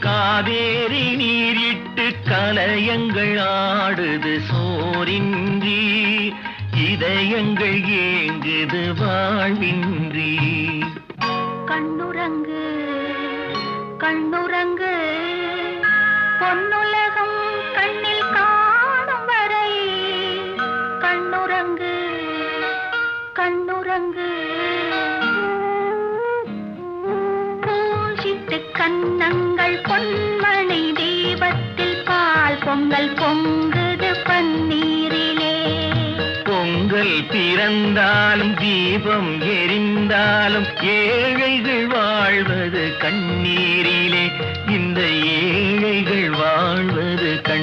காவேரி நீரிட்டு கலையங்கள் ஆடுது சோரின்றி இதயங்கள் ஏங்குது வாழ்வின்றி. கண்ணுரங்கு கண்ணுரங்கு பொன்னுலகம் கண்ணில் காணும் வரை. கண்ணுரங்கு கண்ணுரங்கு கன்னங்கள் பொன்மணி தீபத்தில் பால் பொங்கல் பொங்குது பன்னீரிலே. பொங்கல் பிறந்தாலும் தீபம் எரிந்தாலும் ஏழைகள் வாழ்வது கண்ணீரிலே. இந்த